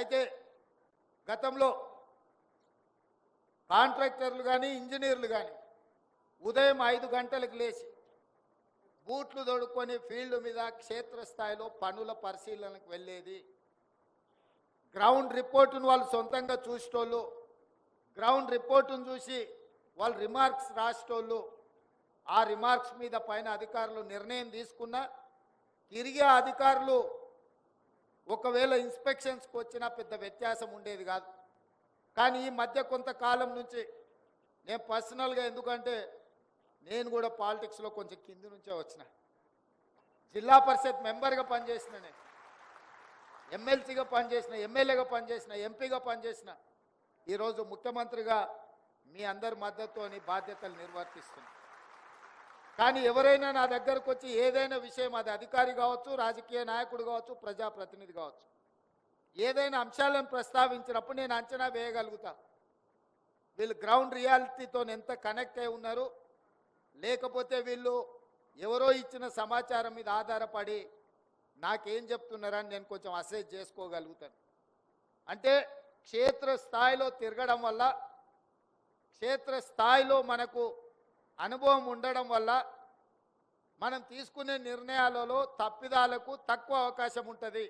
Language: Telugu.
అయితే గతంలో కాంట్రాక్టర్లు కానీ ఇంజనీర్లు కానీ ఉదయం ఐదు గంటలకు లేచి బూట్లు తొడుక్కొని ఫీల్డ్ మీద క్షేత్రస్థాయిలో పనుల పరిశీలనకు వెళ్ళేది. గ్రౌండ్ రిపోర్టును వాళ్ళు సొంతంగా చూసేటోళ్ళు గ్రౌండ్ రిపోర్టును చూసి వాళ్ళు రిమార్క్స్ రాసేటోళ్ళు ఆ రిమార్క్స్ మీద పైన అధికారులు నిర్ణయం తీసుకున్నా తిరిగి అధికారులు ఒకవేళ ఇన్స్పెక్షన్స్కి వచ్చినా పెద్ద వ్యత్యాసం ఉండేది కాదు. కానీ ఈ మధ్య కొంతకాలం నుంచి నేను పర్సనల్గా ఎందుకంటే నేను కూడా పాలిటిక్స్లో కొంచెం కింది నుంచే వచ్చిన. జిల్లా పరిషత్ మెంబర్గా పనిచేసిన నేను. ఎమ్మెల్సీగా పనిచేసిన ఎమ్మెల్యేగా పనిచేసిన ఎంపీగా పనిచేసిన. ఈరోజు ముఖ్యమంత్రిగా మీ అందరి మద్దతుని బాధ్యతలు నిర్వర్తిస్తున్నాను కానీ ఎవరైనా నా దగ్గరకు వచ్చి ఏదైనా విషయం అది అధికారి కావచ్చు రాజకీయ నాయకుడు కావచ్చు ప్రజాప్రతినిధి కావచ్చు ఏదైనా అంశాలను ప్రస్తావించినప్పుడు నేను అంచనా వేయగలుగుతా. వీళ్ళు గ్రౌండ్ రియాలిటీతో ఎంత కనెక్ట్ అయి ఉన్నారు లేకపోతే వీళ్ళు ఎవరో ఇచ్చిన సమాచారం మీద ఆధారపడి నాకేం చెప్తున్నారని నేను కొంచెం అసెస్ చేసుకోగలుగుతాను. అంటే క్షేత్ర స్థాయిలో తిరగడం వల్ల క్షేత్ర స్థాయిలో మనకు అనుభవం ఉండడం వల్ల మనం తీసుకునే నిర్ణయాలలో తప్పిదాలకు తక్కువ అవకాశం ఉంటుంది.